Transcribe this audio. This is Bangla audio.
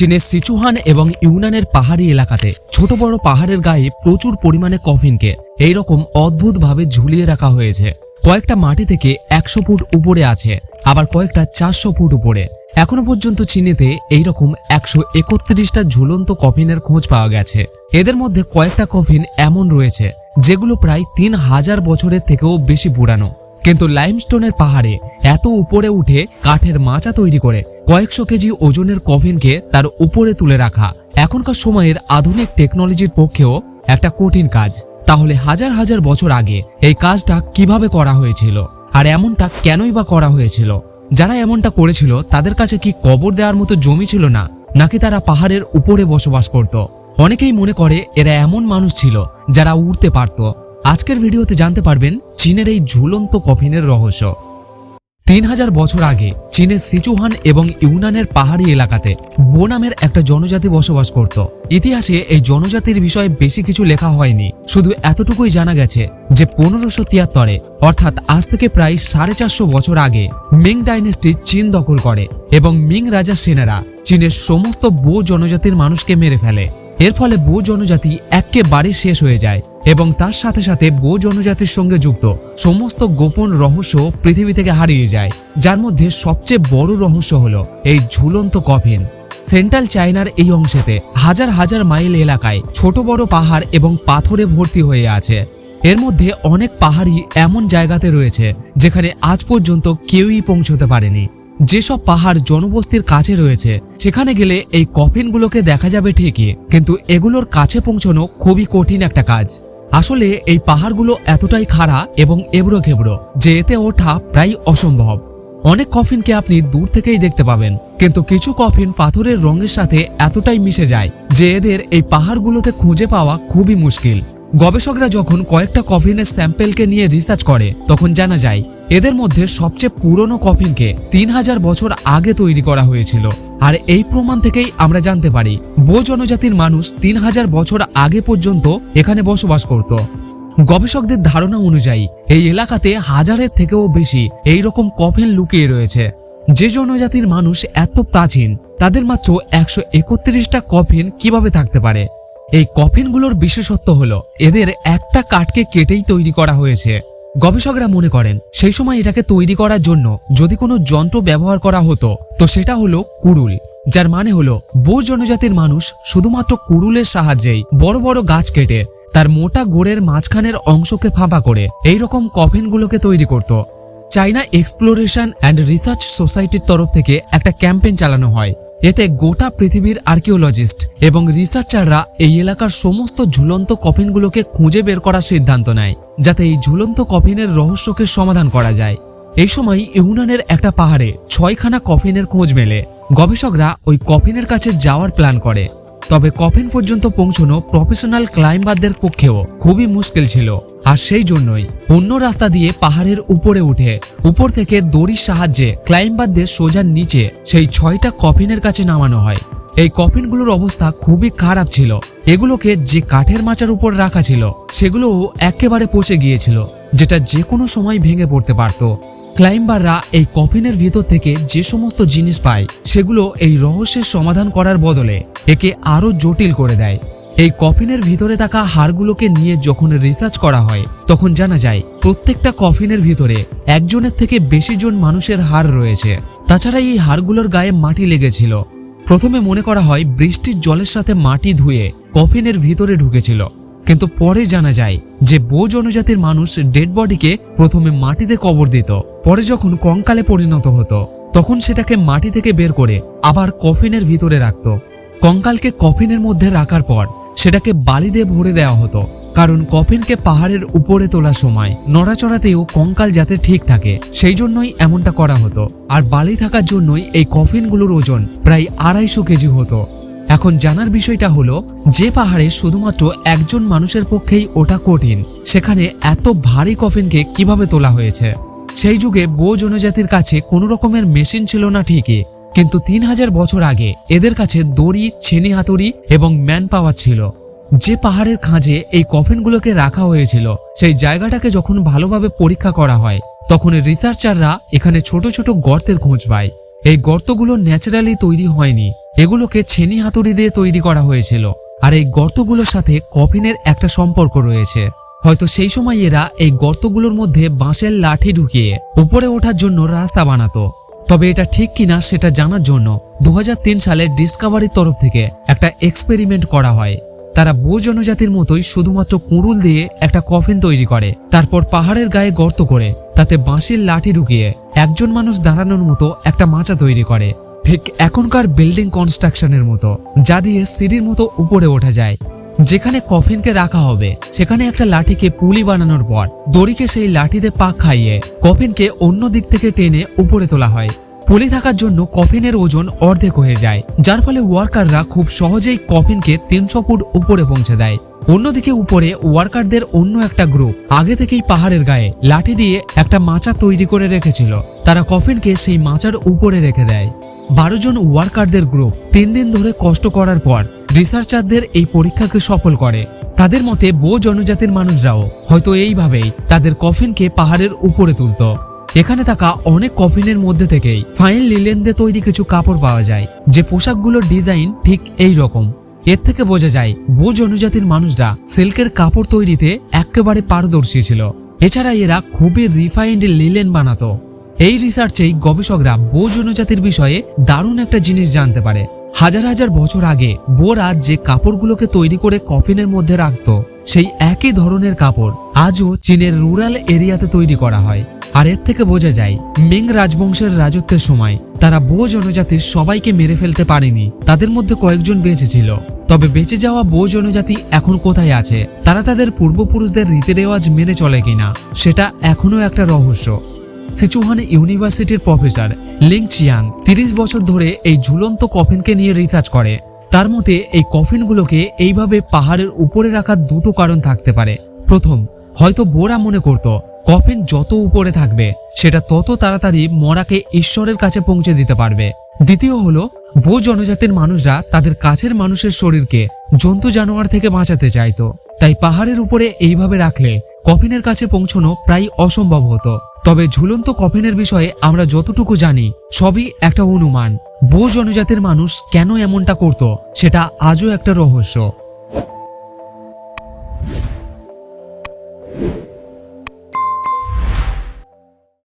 চীনের সিচুহান এবং ইউনানের পাহাড়ি এলাকাতে। ছোট বড় পাহাড়ের গায়ে প্রচুর পরিমাণে কফিনকে। এইরকম অদ্ভুতভাবে ঝুলিয়ে রাখা হয়েছে। কয়েকটা মাটি থেকে একশো ফুট উপরে আছে, আবার কয়েকটা চারশো ফুট উপরে। এখনও পর্যন্ত চীনেতে এইরকম একশো একত্রিশটা ঝুলন্ত কফিনের খোঁজ পাওয়া গেছে। এদের মধ্যে কয়েকটা কফিন এমন রয়েছে, যেগুলো প্রায় তিন হাজার বছরের থেকেও বেশি পুরানো। কিন্তু লাইমস্টোনের পাহাড়ে এত উপরে উঠে কাঠের মাচা তৈরি করে কয়েকশো কেজি ওজনের কফিনকে তার উপরে তুলে রাখা। এখনকার সময়ের আধুনিক টেকনোলজির পক্ষেও একটা কঠিন কাজ। তাহলে হাজার হাজার বছর আগে এই কাজটা কীভাবে করা হয়েছিল? আর এমনটা কেনই বা করা হয়েছিল? যারা এমনটা করেছিল, তাদের কাছে কি কবর দেওয়ার মতো জমি ছিল না? নাকি তারা পাহাড়ের উপরে বসবাস করত? অনেকেই মনে করে এরা এমন মানুষ ছিল যারা উড়তে পারত। আজকের ভিডিওতে জানতে পারবেন চীনের এই ঝুলন্ত কফিনের রহস্য। তিন হাজার বছর আগে চীনের সিচুহান এবং ইউনানের পাহাড়ি এলাকাতে বো নামের একটা জনজাতি বসবাস করত। ইতিহাসে এই জনজাতির বিষয়ে বেশি কিছু লেখা হয়নি। শুধু এতটুকুই জানা গেছে যে পনেরোশো তিয়াত্তরে, অর্থাৎ আজ থেকে প্রায় সাড়ে চারশো বছর আগে, মিং ডাইনেস্টি চীন দখল করে এবং মিং রাজার সেনারা চীনের সমস্ত বো জনজাতির মানুষকে মেরে ফেলে। এর ফলে বো জনজাতি একেবারে শেষ হয়ে যায় এবং তার সাথে সাথে বো জনজাতির সঙ্গে যুক্ত সমস্ত গোপন রহস্য পৃথিবী থেকে হারিয়ে যায়। যার মধ্যে সবচেয়ে বড় রহস্য হল এই ঝুলন্ত কফিন। সেন্ট্রাল চায়নার এই অংশেতে হাজার হাজার মাইল এলাকায় ছোট বড় পাহাড় এবং পাথরে ভর্তি হয়ে আছে। এর মধ্যে অনেক পাহাড়ি এমন জায়গাতে রয়েছে যেখানে আজ পর্যন্ত কেউই পৌঁছতে পারেনি। যেসব পাহাড় জনবস্তির কাছে রয়েছে, সেখানে গেলে এই কফিনগুলোকে দেখা যাবে ঠিকই, কিন্তু এগুলোর কাছে পৌঁছানো খুবই কঠিন একটা কাজ। আসলে এই পাহাড়গুলো এতটাই খাড়া এবং এবড়ো খেবড়ো যে এতে ওঠা প্রায় অসম্ভব। অনেক কফিনকে আপনি দূর থেকেই দেখতে পাবেন, কিন্তু কিছু কফিন পাথরের রঙের সাথে এতটাই মিশে যায় যে এদের এই পাহাড়গুলোতে খুঁজে পাওয়া খুবই মুশকিল। গবেষকরা যখন কয়েকটা কফিনের স্যাম্পেলকে নিয়ে রিসার্চ করে, তখন জানা যায় এদের মধ্যে সবচেয়ে পুরনো কফিনকে তিন হাজার বছর আগে তৈরি করা হয়েছিল। আর এই প্রমাণ থেকেই আমরা জানতে পারি, বো জনজাতির মানুষ তিন হাজার বছর আগে পর্যন্ত এখানে বসবাস করত। গবেষকদের ধারণা অনুযায়ী, এই এলাকাতে হাজারের থেকেও বেশি এই রকম কফিন লুকিয়ে রয়েছে। যে জনজাতির মানুষ এত প্রাচীন, তাদের মাত্র একশো একত্রিশটা কফিন কীভাবে থাকতে পারে? এই কফিনগুলোর বিশেষত্ব হলো, এদের একটা কাঠকে কেটেই তৈরি করা হয়েছে। গবেষকরা মনে করেন, সেই সময় এটাকে তৈরি করার জন্য যদি কোনো যন্ত্র ব্যবহার করা হতো, তো সেটা হলো কুড়ুল, যার মানে হলো বো জনজাতির মানুষ শুধুমাত্র কুড়ুলের সাহায্যেই বড় বড় গাছ কেটে তার মোটা গোড়ের মাঝখানের অংশকে ফাঁপা করে এই রকম কফিনগুলোকে তৈরি করত। চাইনা এক্সপ্লোরেশন অ্যান্ড রিসার্চ সোসাইটির তরফ থেকে একটা ক্যাম্পেইন চালানো হয়। এতে গোটা পৃথিবীর আর্কিওলজিস্ট এবং রিসার্চাররা এই এলাকার সমস্ত ঝুলন্ত কফিনগুলোকে খুঁজে বের করার সিদ্ধান্ত নেয়। যাতে এই ঝুলন্ত কফিনের রহস্যকে সমাধান করা যায়। এই সময় ইউনানের একটা পাহাড়ে ছয়খানা কফিনের খোঁজ মেলে। গবেষকরা ওই কফিনের কাছে যাওয়ার প্ল্যান করে। তবে কফিন পর্যন্ত পৌঁছানো প্রফেশনাল ক্লাইম্বারদের পক্ষেও খুবই মুশকিল ছিল। আর সেই জন্যই অন্য রাস্তা দিয়ে পাহাড়ের উপরে উঠে উপর থেকে দড়ির সাহায্যে ক্লাইম্বারদের সোজার নিচে সেই ছয়টা কফিনের কাছে নামানো হয়। এই কফিনগুলোর অবস্থা খুবই খারাপ ছিল। এগুলোকে যে কাঠের মাচার উপর রাখা ছিল, সেগুলোও একেবারে পচে গিয়েছিল, যেটা যে কোনো সময় ভেঙে পড়তে পারত। ক্লাইম্বাররা এই কফিনের ভিতর থেকে যে সমস্ত জিনিস পায়, সেগুলো এই রহস্যের সমাধান করার বদলে একে আরও জটিল করে দেয়। এই কফিনের ভিতরে থাকা হাড়গুলোকে নিয়ে যখন রিসার্চ করা হয়, তখন জানা যায়, প্রত্যেকটা কফিনের ভিতরে একজনের থেকে বেশি জন মানুষের হাড় রয়েছে। তাছাড়া এই হাড়গুলোর গায়ে মাটি লেগেছিল। প্রথমে মনে করা হয় বৃষ্টির জলের সাথে মাটি ধুয়ে কফিনের ভিতরে ঢুকেছিল। কিন্তু পরে জানা যায় যে বো জনজাতির মানুষ ডেড বডিকে প্রথমে মাটিতে কবর দিত, পরে যখন কঙ্কালে পরিণত হতো, তখন সেটাকে মাটি থেকে বের করে আবার কফিনের ভিতরে রাখত। কঙ্কালকে কফিনের মধ্যে রাখার পর সেটাকে বালি দিয়ে ভরে দেওয়া হতো। কারণ কফিনকে পাহাড়ের উপরে তোলার সময় নড়াচড়াতেও কঙ্কাল যাতে ঠিক থাকে, সেই জন্যই এমনটা করা হতো। আর বালি থাকার জন্যই এই কফিনগুলোর ওজন প্রায় আড়াইশো কেজি হতো। এখন জানার বিষয়টা হলো, যে পাহাড়ে শুধুমাত্র একজন মানুষের পক্ষেই ওটা কঠিন, সেখানে এত ভারী কফিনকে কীভাবে তোলা হয়েছে? সেই যুগে বো জনজাতির কাছে কোনো রকমের মেশিন ছিল না ঠিকই, কিন্তু তিন হাজার বছর আগে এদের কাছে দড়ি, ছেনি হাতুড়ি এবং ম্যান পাওয়ার ছিল। যে পাহাড়ের খাঁজে এই কফিনগুলোকে রাখা হয়েছিল, সেই জায়গাটাকে যখন ভালোভাবে পরীক্ষা করা হয়, তখন রিসার্চাররা এখানে ছোট ছোট গর্তের খোঁজ পায়। এই গর্তগুলো ন্যাচারালি তৈরি হয়নি, এগুলোকে ছেনি হাতুড়ি দিয়ে তৈরি করা হয়েছিল, আর এই গর্তগুলোর সাথে কফিনের একটা সম্পর্ক রয়েছে। হয়তো সেই সময় এরা এই গর্তগুলোর মধ্যে বাঁশের লাঠি ঢুকিয়ে উপরে ওঠার জন্য রাস্তা বানাতো। তবে এটা ঠিক কিনা সেটা জানার জন্য দু হাজার তিন সালে ডিসকভারির তরফ থেকে একটা এক্সপেরিমেন্ট করা হয়। তারা বো জনজাতির মতোই শুধুমাত্র কুড়ুল দিয়ে একটা কফিন তৈরি করে, তারপর পাহাড়ের গায়ে গর্ত করে, তাতে বাঁশের লাঠি ঢুকিয়ে একজন মানুষ দাঁড়ানোর মতো একটা মাচা তৈরি করে। ঠিক এখনকার বিল্ডিং কনস্ট্রাকশনের মতো, যা দিয়ে সিঁড়ির মতো উপরে ওঠা যায়। যেখানে কফিনকে রাখা হবে, সেখানে একটা লাঠিকে পুলি বানানোর পর, দড়িকে সেই লাঠিতে পাক খাইয়ে কফিনকে অন্য দিক থেকে টেনে উপরে তোলা হয়। পুলি থাকার জন্য কফিনের ওজন অর্ধেক হয়ে যায়, যার ফলে ওয়ার্কাররা খুব সহজেই কফিনকে তিনশো ফুট উপরে পৌঁছে দেয়। অন্যদিকে উপরে ওয়ার্কারদের অন্য একটা গ্রুপ, আগে থেকেই পাহাড়ের গায়ে, লাঠি দিয়ে একটা মাচা তৈরি করে রেখেছিল। তারা কফিনকে সেই মাচার উপরে রেখে দেয়। বারো জন ওয়ার্কারদের গ্রুপ তিন দিন ধরে কষ্ট করার পর রিসার্চারদের এই পরীক্ষাকে সফল করে। তাদের মতে বো জনজাতির মানুষরাও হয়তো এইভাবেই তাদের কফিনকে পাহাড়ের উপরে তুলত। এখানে থাকা অনেক কফিনের মধ্যে থেকেই ফাইন লিলেনদের তৈরি কিছু কাপড় পাওয়া যায়, যে পোশাকগুলোর ডিজাইন ঠিক এই রকম। এর থেকে বোঝা যায় বো জনজাতির মানুষরা সিল্কের কাপড় তৈরিতে একেবারে পারদর্শী ছিল। এছাড়া এরা খুবই রিফাইন্ড লিলেন বানাতো। এই রিসার্চেই গবেষকরা বো জনজাতির বিষয়ে দারুণ একটা জিনিস জানতে পারে। হাজার হাজার বছর আগে বোরা যে কাপড়গুলোকে তৈরি করে কফিনের মধ্যে রাখত সেই একই ধরনের কাপড় আজও চীনের রুরাল এরিয়াতে তৈরি করা হয়। আর এর থেকে বোঝা যায়, মিং রাজবংশের রাজত্বের সময় তারা বো জনজাতির সবাইকে মেরে ফেলতে পারেনি। তাদের মধ্যে কয়েকজন বেঁচে ছিল। তবে বেঁচে যাওয়া বো জনজাতি এখন কোথায় আছে? তারা তাদের পূর্বপুরুষদের রীতি রেওয়াজ মেনে চলে কিনা? সেটা এখনও একটা রহস্য। সিচুহান ইউনিভার্সিটির প্রফেসর লিং চিয়াং তিরিশ বছর ধরে এই ঝুলন্ত কফিনকে নিয়ে রিসার্চ করে। তার মতে, এই কফিনগুলোকে এইভাবে পাহাড়ের উপরে রাখার দুটো কারণ থাকতে পারে। প্রথম, হয়তো বোরা মনে করত, কফিন যত উপরে থাকবে, সেটা তত তাড়াতাড়ি মরাকে ঈশ্বরের কাছে পৌঁছে দিতে পারবে। দ্বিতীয় হলো, বো জনজাতির মানুষরা তাদের কাছের মানুষের শরীরকে জন্তু জানোয়ার থেকে বাঁচাতে চাইতো। তাই পাহাড়ের উপরে এইভাবে রাখলে কফিনের কাছে পৌঁছানো প্রায় অসম্ভব হতো। তবে ঝুলন্ত কফিনের বিষয়ে আমরা যতটুকু জানি, সবই একটা অনুমান। বো জনজাতির মানুষ কেন এমনটা করত সেটা আজও একটা রহস্য।